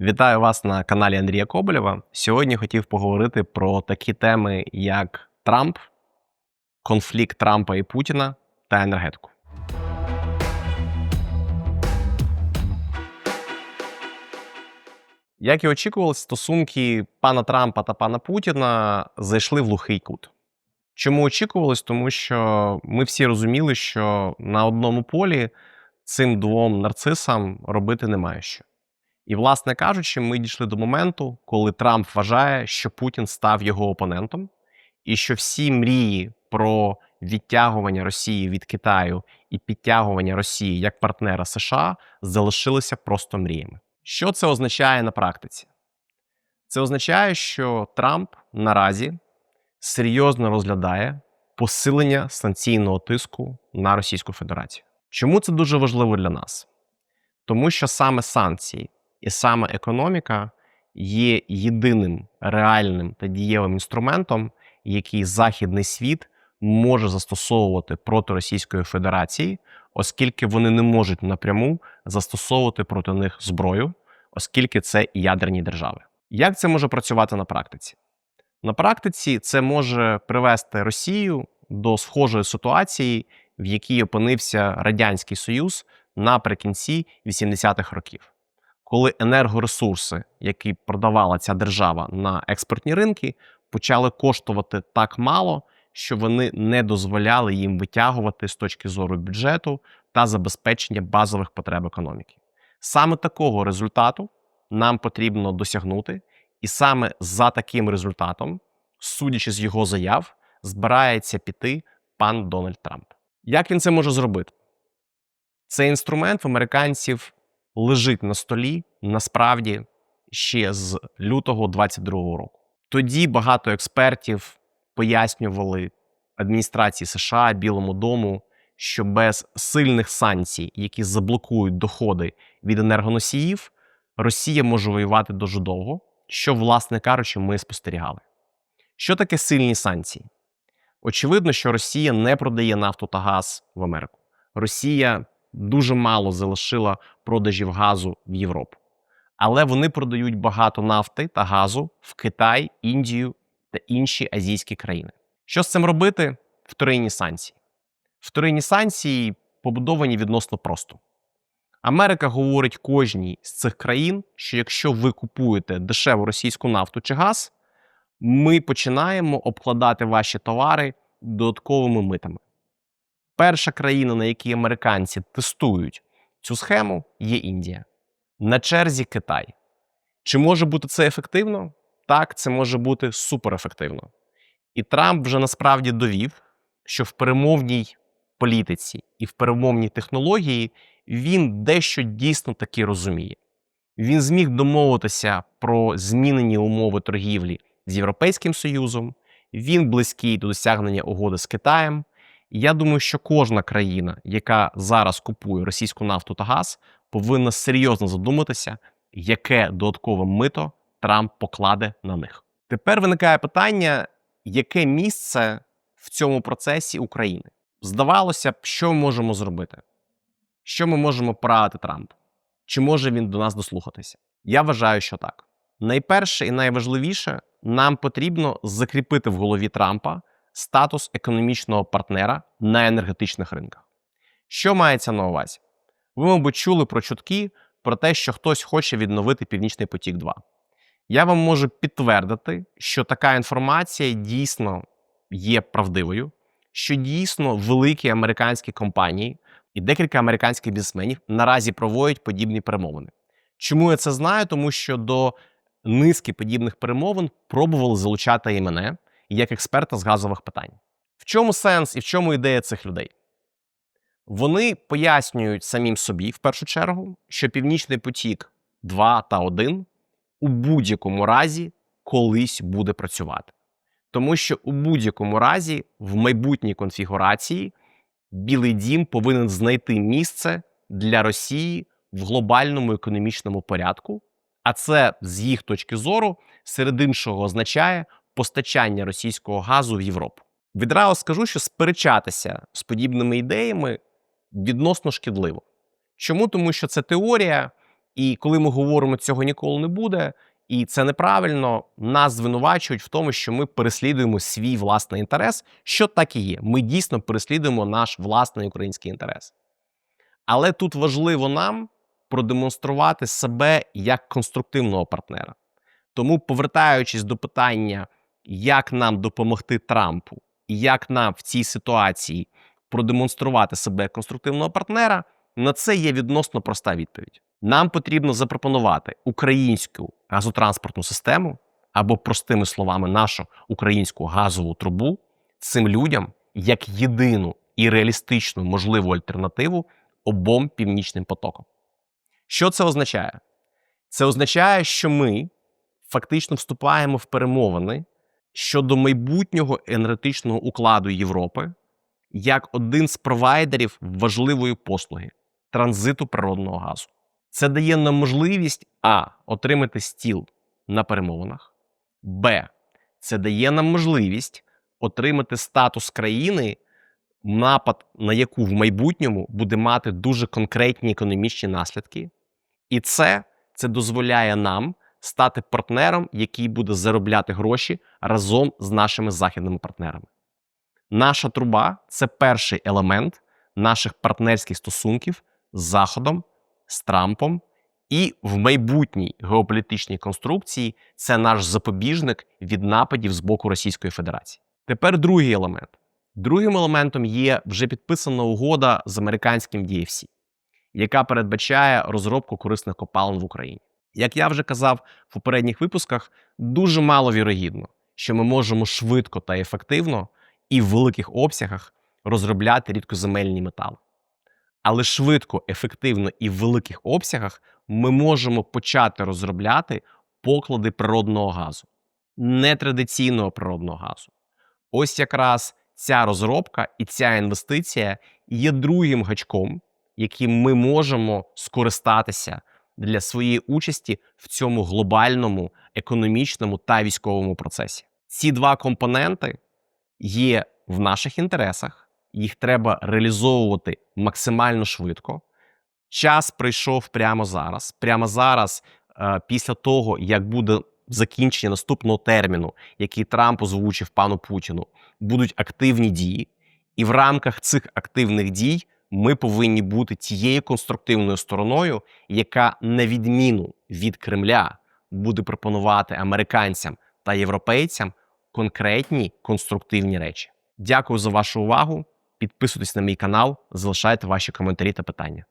Вітаю вас на каналі Андрія Коболєва. Сьогодні хотів поговорити про такі теми, як Трамп, конфлікт Трампа і Путіна та енергетику. Як і очікувалось, стосунки пана Трампа та пана Путіна зайшли в глухий кут. Чому очікувалось? Тому що ми всі розуміли, що на одному полі цим двом нарцисам робити немає що. І, власне кажучи, ми дійшли до моменту, коли Трамп вважає, що Путін став його опонентом, і що всі мрії про відтягування Росії від Китаю і підтягування Росії як партнера США залишилися просто мріями. Що це означає на практиці? Це означає, що Трамп наразі серйозно розглядає посилення санкційного тиску на Російську Федерацію. Чому це дуже важливо для нас? Тому що саме санкції і саме економіка є єдиним реальним та дієвим інструментом, який західний світ може застосовувати проти Російської Федерації, оскільки вони не можуть напряму застосовувати проти них зброю, оскільки це ядерні держави. Як це може працювати на практиці? На практиці це може привести Росію до схожої ситуації, в якій опинився Радянський Союз наприкінці 80-х років, коли енергоресурси, які продавала ця держава на експортні ринки, почали коштувати так мало, що вони не дозволяли їм витягувати з точки зору бюджету та забезпечення базових потреб економіки. Саме такого результату нам потрібно досягнути, і саме за таким результатом, судячи з його заяв, збирається піти пан Дональд Трамп. Як він це може зробити? Цей інструмент в американців лежить на столі насправді ще з лютого 22-го року. Тоді багато експертів пояснювали адміністрації США Білому дому, що без сильних санкцій, які заблокують доходи від енергоносіїв, Росія може воювати дуже довго, що, власне кажучи, ми спостерігали. Що таке сильні санкції? Очевидно, що Росія не продає нафту та газ в Америку. Росія дуже мало залишила продажів газу в Європу. Але вони продають багато нафти та газу в Китай, Індію та інші азійські країни. Що з цим робити? Вторинні санкції. Вторинні санкції побудовані відносно просто. Америка говорить кожній з цих країн, що якщо ви купуєте дешеву російську нафту чи газ, ми починаємо обкладати ваші товари додатковими митами. Перша країна, на якій американці тестують цю схему, є Індія. На черзі Китай. Чи може бути це ефективно? Так, це може бути суперефективно. І Трамп вже насправді довів, що в перемовній політиці і в перемовній технології він дещо дійсно таки розуміє. Він зміг домовитися про змінені умови торгівлі з Європейським Союзом, він близький до досягнення угоди з Китаєм. Я думаю, що кожна країна, яка зараз купує російську нафту та газ, повинна серйозно задуматися, яке додаткове мито Трамп покладе на них. Тепер виникає питання, яке місце в цьому процесі України? Здавалося б, що ми можемо зробити? Що ми можемо порадити Трампу? Чи може він до нас дослухатися? Я вважаю, що так. Найперше і найважливіше, нам потрібно закріпити в голові Трампа статус економічного партнера на енергетичних ринках. Що мається на увазі? Ви, мабуть, чули про чутки про те, що хтось хоче відновити Північний потік 2. Я вам можу підтвердити, що така інформація дійсно є правдивою, що дійсно великі американські компанії і декілька американських бізнесменів наразі проводять подібні перемовини. Чому я це знаю? Тому що до низки подібних перемовин пробували залучати і мене як експерта з газових питань. В чому сенс і в чому ідея цих людей? Вони пояснюють самим собі в першу чергу, що Північний потік 2 та 1 у будь-якому разі колись буде працювати. Тому що у будь-якому разі в майбутній конфігурації Білий дім повинен знайти місце для Росії в глобальному економічному порядку, а це з їх точки зору серед іншого означає постачання російського газу в Європу. Відразу скажу, що сперечатися з подібними ідеями відносно шкідливо. Чому? Тому що це теорія, І коли ми говоримо, цього ніколи не буде, і це неправильно, нас звинувачують в тому, що ми переслідуємо свій власний інтерес, що так і є. Ми дійсно переслідуємо наш власний український інтерес. Але тут важливо нам продемонструвати себе як конструктивного партнера. Тому, повертаючись до питання, як нам допомогти Трампу, і як нам в цій ситуації продемонструвати себе як конструктивного партнера, на це є відносно проста відповідь. Нам потрібно запропонувати українську газотранспортну систему або, простими словами, нашу українську газову трубу цим людям як єдину і реалістичну можливу альтернативу обом північним потокам. Що це означає? Це означає, що ми фактично вступаємо в перемовини щодо майбутнього енергетичного укладу Європи як один з провайдерів важливої послуги транзиту природного газу. Це дає нам можливість а. отримати стіл на перемовинах, б. Це дає нам можливість отримати статус країни, напад на яку в майбутньому буде мати дуже конкретні економічні наслідки. І це, це дозволяє нам стати партнером, який буде заробляти гроші разом з нашими західними партнерами. Наша труба це перший елемент наших партнерських стосунків з Заходом, з Трампом, і в майбутній геополітичній конструкції це наш запобіжник від нападів з боку Російської Федерації. Тепер другий елемент. Другим елементом є вже підписана угода з американським DFC, яка передбачає розробку корисних копалин в Україні. Як я вже казав в попередніх випусках, дуже мало вірогідно, що ми можемо швидко та ефективно і в великих обсягах розробляти рідкоземельні метали. Але швидко, ефективно і в великих обсягах ми можемо почати розробляти поклади природного газу, нетрадиційного природного газу. Ось якраз ця розробка і ця інвестиція є другим гачком, яким ми можемо скористатися для своєї участі в цьому глобальному економічному та військовому процесі. Ці два компоненти є в наших інтересах, їх треба реалізовувати максимально швидко. Час прийшов прямо зараз. Прямо зараз, е, після того, як буде закінчення наступного терміну, який Трамп озвучив пану Путіну, будуть активні дії, і в рамках цих активних дій ми повинні бути тією конструктивною стороною, яка, на відміну від Кремля, буде пропонувати американцям та європейцям конкретні конструктивні речі. Дякую за вашу увагу. Підписуйтесь на мій канал, залишайте ваші коментарі та питання.